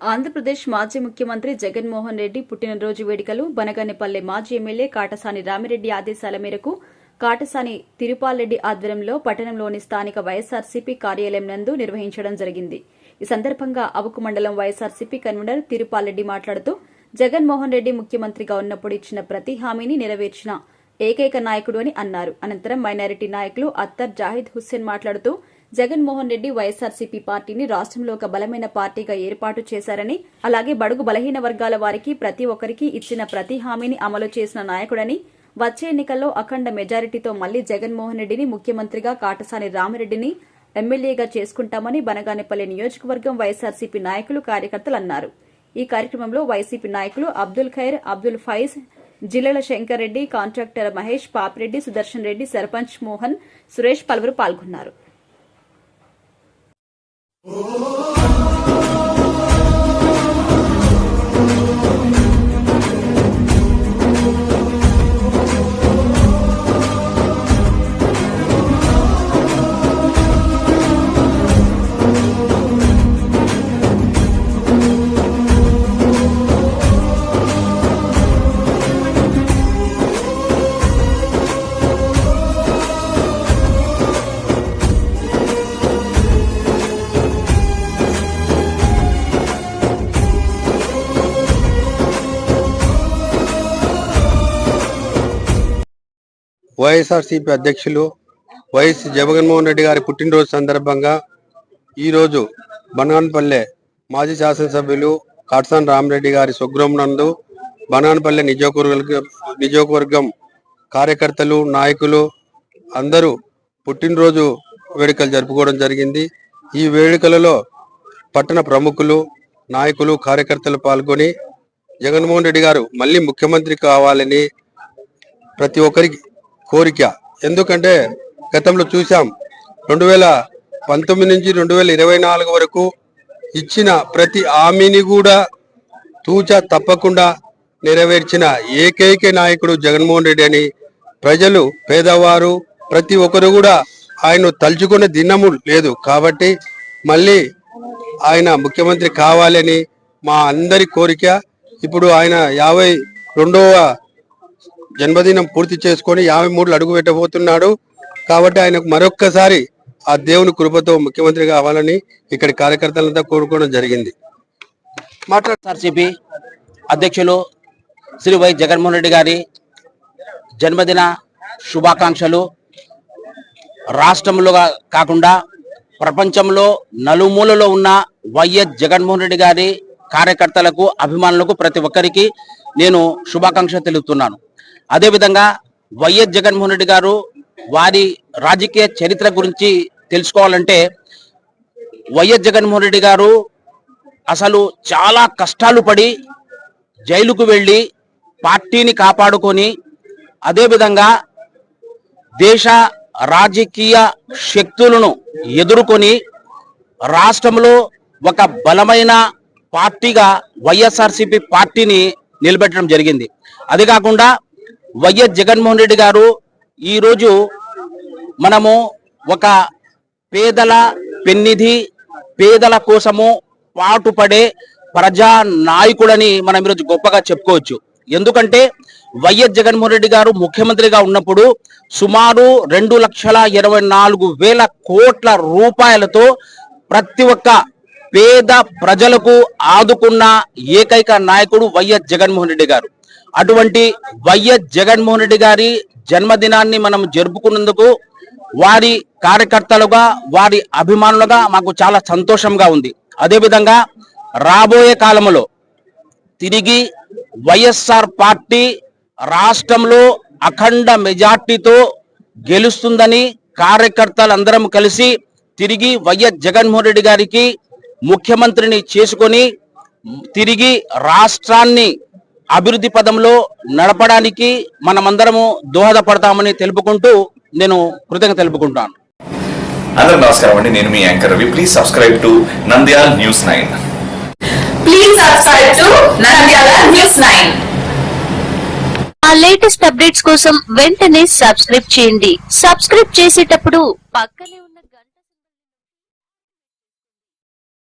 ఆంధ్రప్రదేశ్ మాజీ ముఖ్యమంత్రి జగన్మోహన్ రెడ్డి పుట్టినరోజు వేడుకలు బనగానేపల్లె మాజీ ఎమ్మెల్యే కాటసాని రామిరెడ్డి ఆదేశాల మేరకు కాటసాని తిరుపాల్రెడ్డి ఆధ్వర్యంలో పట్టణంలోని స్థానిక వైఎస్ఆర్సీపీ కార్యాలయం నందు నిర్వహించడం జరిగింది. ఈ సందర్భంగా అవుకు మండలం వైఎస్ఆర్సీపీ కన్వీనర్ తిరుపాల్రెడ్డి మాట్లాడుతూ జగన్మోహన్ రెడ్డి ముఖ్యమంత్రిగా ఉన్నప్పుడు ఇచ్చిన ప్రతి హామీని నెరవేర్చిన ఏకైక నాయకుడు అని అన్నారు. అనంతరం మైనారిటీ నాయకులు అత్తర్ జాహిద్ హుస్సేన్ మాట్లాడుతూ జగన్మోహన్ రెడ్డి వైఎస్ఆర్సీపీ పార్టీని రాష్ట్రంలో ఒక బలమైన పార్టీగా ఏర్పాటు చేశారని అలాగే బడుగు బలహీన వర్గాల వారికి ప్రతి ఒక్కరికి ఇచ్చిన ప్రతి హామీని అమలు చేసిన నాయకుడని వచ్చే ఎన్నికల్లో అఖండ మెజారిటీతో మళ్ళీ జగన్మోహన్ రెడ్డిని ముఖ్యమంత్రిగా కాటసాని రామిరెడ్డిని ఎమ్మెల్యేగా చేసుకుంటామని బనగానేపల్లి నియోజకవర్గం వైఎస్ఆర్సీపీ నాయకులు కార్యకర్తలు అన్నారు. ఈ కార్యక్రమంలో వైసీపీ నాయకులు అబ్దుల్ ఖైర్ అబ్దుల్ ఫైజ్ జిల్లాల శంకర్ రెడ్డి కాంట్రాక్టర్ మహేష్ పాపిరెడ్డి సుదర్శన్ రెడ్డి సర్పంచ్ మోహన్ సురేష్ పలువురు పాల్గొన్నారు. వైఎస్ఆర్సీపీ అధ్యక్షులు వైఎస్ జగన్మోహన్ రెడ్డి గారి పుట్టినరోజు సందర్భంగా ఈరోజు బనగానపల్లె మాజీ శాసనసభ్యులు కాట్సాన్ రామరెడ్డి గారి స్వగృహం నందు బనగానపల్లె నియోజకవర్గ నియోజకవర్గం కార్యకర్తలు నాయకులు అందరూ పుట్టినరోజు వేడుకలు జరుపుకోవడం జరిగింది. ఈ వేడుకలలో పట్టణ ప్రముఖులు నాయకులు కార్యకర్తలు పాల్గొని జగన్మోహన్ రెడ్డి గారు మళ్ళీ ముఖ్యమంత్రి కావాలని ప్రతి ఒక్కరికి కోరిక. ఎందుకంటే గతంలో చూసాం రెండు వేల పంతొమ్మిది నుంచి రెండు వేల ఇరవై నాలుగు వరకు ఇచ్చిన ప్రతి హామీని కూడా తూచా తప్పకుండా నెరవేర్చిన ఏకైక నాయకుడు జగన్మోహన్ రెడ్డి అని ప్రజలు పేదవారు ప్రతి ఒక్కరు కూడా ఆయన తలుచుకునే దినము లేదు. కాబట్టి మళ్ళీ ఆయన ముఖ్యమంత్రి కావాలని మా అందరి కోరిక. ఇప్పుడు ఆయన యాభై రెండవ జన్మదినం పూర్తి చేసుకొని యాభై మూడులు అడుగు పెట్టబోతున్నాడు. కాబట్టి ఆయనకు మరొక్కసారి ఆ దేవుని కృపతో ముఖ్యమంత్రి కావాలని ఇక్కడి కార్యకర్తలంతా కోరుకోవడం జరిగింది. మాట్లాడుతారు అధ్యక్షులు శ్రీ వై జగన్మోహన్ రెడ్డి గారి జన్మదిన శుభాకాంక్షలు. రాష్ట్రంలో కాకుండా ప్రపంచంలో నలుమూలలో ఉన్న వైఎస్ జగన్మోహన్ రెడ్డి గారి కార్యకర్తలకు అభిమానులకు ప్రతి ఒక్కరికి నేను శుభాకాంక్ష తెలుపుతున్నాను. అదేవిధంగా వైఎస్ జగన్మోహన్ రెడ్డి గారు వారి రాజకీయ చరిత్ర గురించి తెలుసుకోవాలంటే వైఎస్ జగన్మోహన్ రెడ్డి గారు అసలు చాలా కష్టాలు పడి జైలుకు వెళ్ళి పార్టీని కాపాడుకొని అదేవిధంగా దేశ రాజకీయ శక్తులను ఎదుర్కొని రాష్ట్రంలో ఒక బలమైన పార్టీగా వైఎస్ఆర్సీపీ పార్టీని నిలబెట్టడం జరిగింది. అది కాకుండా వైఎస్ జగన్మోహన్ రెడ్డి గారు ఈరోజు మనము ఒక పేదల పెన్నిధి పేదల కోసము పాటుపడే ప్రజా నాయకుడని మనం ఈరోజు గొప్పగా చెప్పుకోవచ్చు. ఎందుకంటే వైఎస్ జగన్మోహన్ రెడ్డి గారు ముఖ్యమంత్రిగా ఉన్నప్పుడు సుమారు రెండు లక్షల ఇరవై నాలుగు వేల కోట్ల రూపాయలతో ప్రతి ఒక్క పేద ప్రజలకు ఆదుకున్న ఏకైక నాయకుడు వైఎస్ జగన్మోహన్ రెడ్డి గారు. అటువంటి వైఎస్ జగన్మోహన్ రెడ్డి గారి జన్మదినాన్ని మనం జరుపుకున్నందుకు వారి కార్యకర్తలుగా వారి అభిమానులుగా మాకు చాలా సంతోషంగా ఉంది. అదేవిధంగా రాబోయే కాలంలో తిరిగి వైఎస్ఆర్ పార్టీ రాష్ట్రంలో అఖండ మెజార్టీతో గెలుస్తుందని కార్యకర్తలందరం కలిసి తిరిగి వైఎస్ జగన్మోహన్ రెడ్డి గారికి ముఖ్యమంత్రిని చేసుకొని తిరిగి రాష్ట్రాన్ని అభివృద్ధి పదంలో నడపడానికి మనమందరము దోహదపడతామని తెలుపుకుంటూ నేను కృతజ్ఞత తెలుపుకుంటాను. అందరికి నమస్కారం అండి. నేను మీ anchor Ravi. Please subscribe to Nandyal news nine Please subscribe to Nandyala News 9. ఆ లేటెస్ట్ అప్డేట్స్ కోసం వెంటనే సబ్స్క్రైబ్ చేయండి. సబ్స్క్రైబ్ చేసేటప్పుడు పక్కనే